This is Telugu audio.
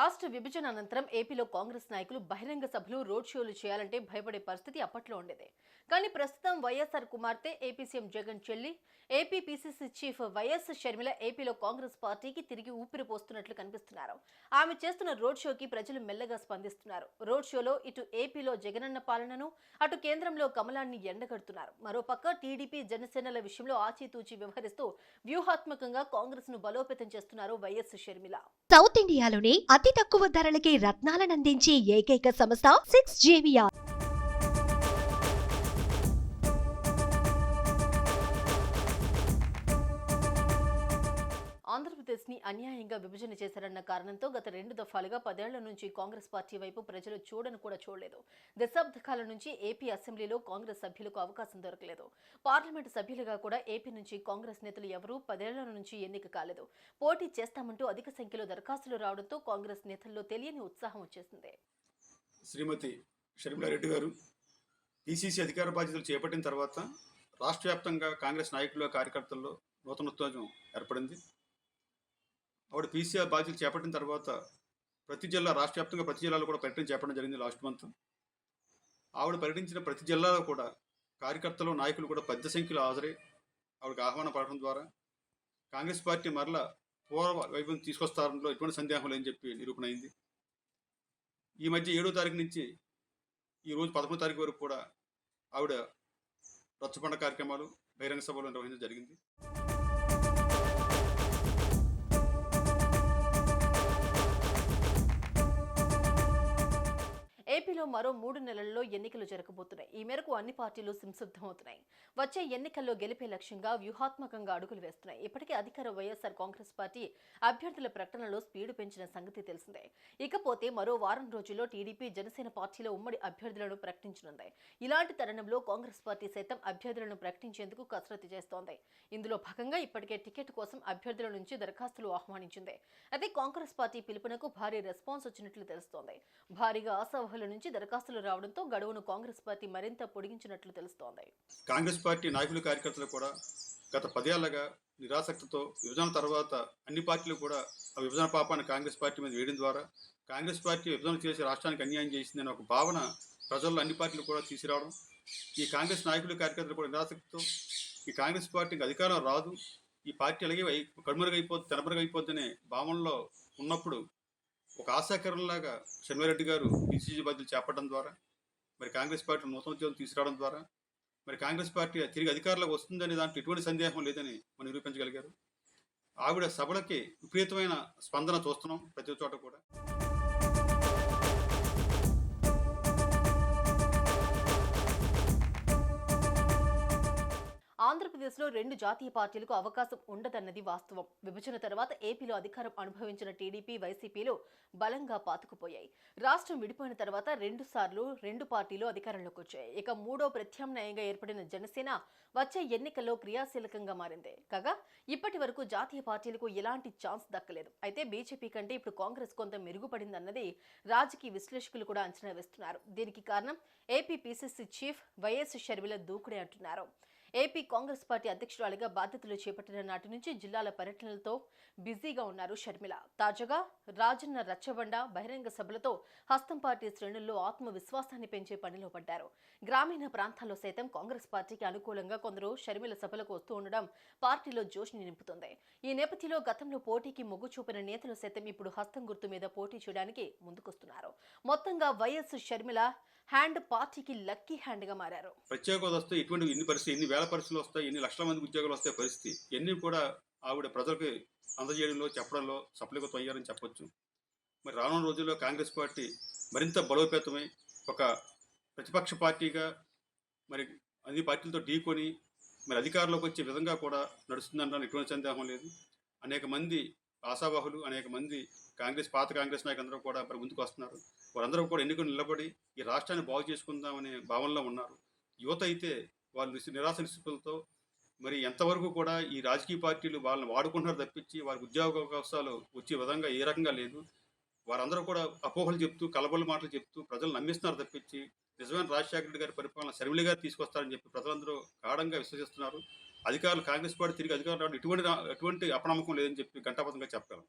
రాష్ట్ర విభజన అనంతరం ఏపీలో కాంగ్రెస్ నాయకులు బహిరంగ సభలు రోడ్ షోలు చేయాలంటే భయపడే పరిస్థితి అప్పట్లో ఉండేది. కానీ ప్రస్తుతం వైఎస్ఆర్ కుమార్తె ఏపీ సీఎం జగన్ చెల్లి AP PCC chief YS Sharmila ఏపీలో కాంగ్రెస్ పార్టీకి తిరిగి ఊపిరి పోస్తున్నట్లు కనిపిస్తున్నారు. ఆమె చేస్తున్న రోడ్ షోకి ప్రజలు మెల్లగా స్పందిస్తున్నారు. రోడ్ షోలో ఇటు ఏపీలో జగనన్న పాలనను అటు కేంద్రంలో కమలాన్ని ఎండగడుతున్నారు. మరోపక్క టీడీపీ జనసేనల విషయంలో ఆచితూచి వ్యవహరిస్తూ వ్యూహాత్మకంగా కాంగ్రెస్ను బలోపేతం చేస్తున్నారు వైఎస్ షర్మిల. సౌత్ ఇండియాలోనే అతి తక్కువ ధరలకి రత్నాలనందించే ఏకైక సంస్థ సిక్స్ జేవియా ఆంధ్రప్రదేశ్ని అన్యాయంగా విభజన చేశారన్న కారణంతో గత రెండు దఫాలుగా పదేళ్ళ నుంచి కాంగ్రెస్ పార్టీ వైపు ప్రజలు చూడను కూడా చూడలేదు. దశాబ్ద కాలం నుంచి ఏపీ అసెంబ్లీలో కాంగ్రెస్ సభ్యులకు అవకాశం దొరకలేదు. పార్లమెంటు సభ్యులుగా కూడా ఏపీ నుంచి కాంగ్రెస్ నేతలు ఎవరూ పదేళ్ళ నుంచి ఎన్నిక కాలేదు. పోటీ చేస్తామంటూ అధిక సంఖ్యలో దరఖాస్తులు రావడంతో కాంగ్రెస్ నేతల్లో తెలియని ఉత్సాహం వచ్చేసింది. శ్రీమతి షర్మిలారెడ్డి గారు పిసిసి అధికార బాధ్యతలు చేపట్టిన తర్వాత రాష్ట్ర వ్యాప్తంగా కాంగ్రెస్ నాయకుల కార్యకర్తల్లో నూతనోత్తేజం ఏర్పడింది. ఆవిడ పీసీఆర్ బాధ్యతలు చేపట్టిన తర్వాత ప్రతి జిల్లా రాష్ట్ర వ్యాప్తంగా ప్రతి జిల్లాలో కూడా పర్యటన చేపట్టడం జరిగింది లాస్ట్ మంత్. ఆవిడ పర్యటించిన ప్రతి జిల్లాలో కూడా కార్యకర్తలు నాయకులు కూడా పెద్ద సంఖ్యలో హాజరై ఆవిడకి ఆహ్వానం పడటం ద్వారా కాంగ్రెస్ పార్టీ మరలా పూర్వ వైభవం తీసుకొస్తారంలో ఎటువంటి సందేహం లేని చెప్పి నిరూపణ అయింది. ఈ మధ్య ఏడో తారీఖు నుంచి ఈ రోజు పదమూడు తారీఖు వరకు కూడా ఆవిడ రచ్చబండ కార్యక్రమాలు బహిరంగ సభలు నిర్వహించడం జరిగింది. ఏపీలో మరో మూడు నెలల్లో ఎన్నికలు జరగబోతున్నాయి. ఈ మేరకు అన్ని పార్టీలు సంసిద్ధమవుతున్నాయి. వచ్చే ఎన్నికల్లో గెలిపే లక్ష్యంగా వ్యూహాత్మకంగా అడుగులు వేస్తున్నాయి. ఇప్పటికే అధికార వైఎస్ఆర్ కాంగ్రెస్ పార్టీ అభ్యర్థుల ప్రకటనలో స్పీడు పెంచిన సంగతి తెలిసిందే. ఇకపోతే మరో వారం రోజుల్లో టీడీపీ జనసేన పార్టీల ఉమ్మడి అభ్యర్థులను ప్రకటించనుంది. ఇలాంటి తరుణంలో కాంగ్రెస్ పార్టీ సైతం అభ్యర్థులను ప్రకటించేందుకు కసరత్తు చేస్తోంది. ఇందులో భాగంగా ఇప్పటికే టికెట్ కోసం అభ్యర్థుల నుంచి దరఖాస్తులు ఆహ్వానించింది. అయితే కాంగ్రెస్ పార్టీ పిలుపునకు భారీ రెస్పాన్స్ వచ్చినట్లు తెలుస్తోంది. భారీగా ఆశావహుల నుంచి దరఖాస్తులు రావడంతో గడువును కాంగ్రెస్ పార్టీ మరింత పొడిగించినట్లు తెలుస్తోంది. కాంగ్రెస్ పార్టీ నాయకులు కార్యకర్తలు కూడా గత పదేళ్ళగా నిరాసక్తితో విభజన తర్వాత అన్ని పార్టీలు కూడా ఆ విభజన పాపాన్ని కాంగ్రెస్ పార్టీ మీద వేయడం ద్వారా కాంగ్రెస్ పార్టీ విభజన చేసి రాష్ట్రానికి అన్యాయం చేసిందనే ఒక భావన ప్రజల్లో అన్ని పార్టీలు కూడా తీసుకురావడం ఈ కాంగ్రెస్ నాయకులు కార్యకర్తలు కూడా నిరాసక్తితో ఈ కాంగ్రెస్ పార్టీకి అధికారం రాదు ఈ పార్టీ అలాగే వై- కనుమరుగైపోద్ది భావనలో ఉన్నప్పుడు ఒక ఆశాకరణలాగా శనివారెడ్డి గారు పిసిసి బాధ్యతలు చేపట్టడం ద్వారా మరి కాంగ్రెస్ పార్టీ నూతన ఉద్యోగం తీసుకురావడం ద్వారా మరి కాంగ్రెస్ పార్టీ తిరిగి అధికారంలోకి వస్తుందనే దాంట్లో ఎటువంటి సందేహం లేదని మనం నిరూపించగలిగారు. ఆవిడ సభలకి విపరీతమైన స్పందన చూస్తున్నాం ప్రతి చోట కూడా. ఆంధ్రప్రదేశ్లో రెండు జాతీయ పార్టీలకు అవకాశం ఉండదన్నది వాస్తవం. విభజన తర్వాత ఏపీలో అధికారం అనుభవించిన టీడీపీ వైసీపీలో బలంగా పాతుకుపోయాయి. రాష్ట్రం విడిపోయిన తర్వాత రెండు సార్లు రెండు పార్టీలు అధికారంలోకి వచ్చాయి. ఇక మూడో ప్రత్యామ్నాయంగా ఏర్పడిన జనసేన వచ్చే ఎన్నికల్లో క్రియాశీలకంగా మారింది. కాగా ఇప్పటి వరకు జాతీయ పార్టీలకు ఎలాంటి ఛాన్స్ దక్కలేదు. అయితే బీజేపీ కంటే ఇప్పుడు కాంగ్రెస్ కొంత మెరుగుపడిందన్నది రాజకీయ విశ్లేషకులు కూడా అంచనా వేస్తున్నారు. దీనికి కారణం AP PCC chief YS Sharmila దూకుడే అంటున్నారు. ఏపీ కాంగ్రెస్ పార్టీ అధ్యక్షురాలిగా బాధ్యతలు చేపట్టిన నాటి నుంచి జిల్లాల పర్యటనలతో బిజీగా ఉన్నారు షర్మిల. తాజాగా రాజన్న రచ్చబండ బహిరంగ సభలతో హస్తం పార్టీ శ్రేణుల్లో ఆత్మవిశ్వాసాన్ని పెంచే పనిలో పడ్డారు. గ్రామీణ ప్రాంతాల్లో సైతం కాంగ్రెస్ పార్టీకి అనుకూలంగా కొందరు షర్మిల సభలకు వస్తూ ఉండడం పార్టీలో జోష్ని నింపుతుంది. ఈ నేపథ్యంలో గతంలో పోటీకి మొగ్గు చూపిన నేతలు సైతం ఇప్పుడు హస్తం గుర్తు మీద పోటీ చేయడానికి ముందుకొస్తున్నారు. మొత్తంగా వైఎస్ షర్మిల హ్యాండ్ పార్టీకి లక్కీ హ్యాండ్గా మారారు. ప్రత్యేక హోదా వస్తే ఇటువంటి ఎన్ని పరిస్థితి ఎన్ని వేల పరిస్థితులు వస్తాయి ఎన్ని లక్షల మంది ఉద్యోగాలు వస్తాయి పరిస్థితి ఎన్ని కూడా ఆవిడ ప్రజలకు అందజేయడంలో చెప్పడంలో సఫలీకృతం అయ్యారని చెప్పొచ్చు. మరి రానున్న రోజుల్లో కాంగ్రెస్ పార్టీ మరింత బలోపేతమై ఒక ప్రతిపక్ష పార్టీగా మరి అన్ని పార్టీలతో ఢీకొని మరి అధికారంలోకి వచ్చే విధంగా కూడా నడుస్తుందన్న ఎటువంటి సందేహం లేదు. అనేక మంది ఆశావాహులు అనేక మంది కాంగ్రెస్ పాత కాంగ్రెస్ నాయకులందరూ కూడా మరి ముందుకు వస్తున్నారు. వారందరూ కూడా ఎన్నికలు నిలబడి ఈ రాష్ట్రాన్ని బాగు చేసుకుందామనే భావనలో ఉన్నారు. యువత అయితే వాళ్ళు నిరాశ నిస్పృహలతో మరి ఎంతవరకు కూడా ఈ రాజకీయ పార్టీలు వాళ్ళని వాడుకుంటున్నారు తప్పించి వారికి ఉద్యోగ అవకాశాలు వచ్చే విధంగా ఏ రకంగా లేదు. వారందరూ కూడా అపోహలు చెప్తూ కలబల మాటలు చెప్తూ ప్రజలు నమ్మిస్తున్నారు తప్పించి నిజమైన రాజశేఖర రెడ్డి గారి పరిపాలన శర్మిలి గారు తీసుకొస్తారని చెప్పి ప్రజలందరూ గాఢంగా విశ్వసిస్తున్నారు. అధికారులు కాంగ్రెస్ పార్టీ తిరిగి అధికారులు ఇటువంటి ఎటువంటి ఎటువంటి అపనమ్మకం లేదని చెప్పి గంటాపదంగా చెప్పగలం.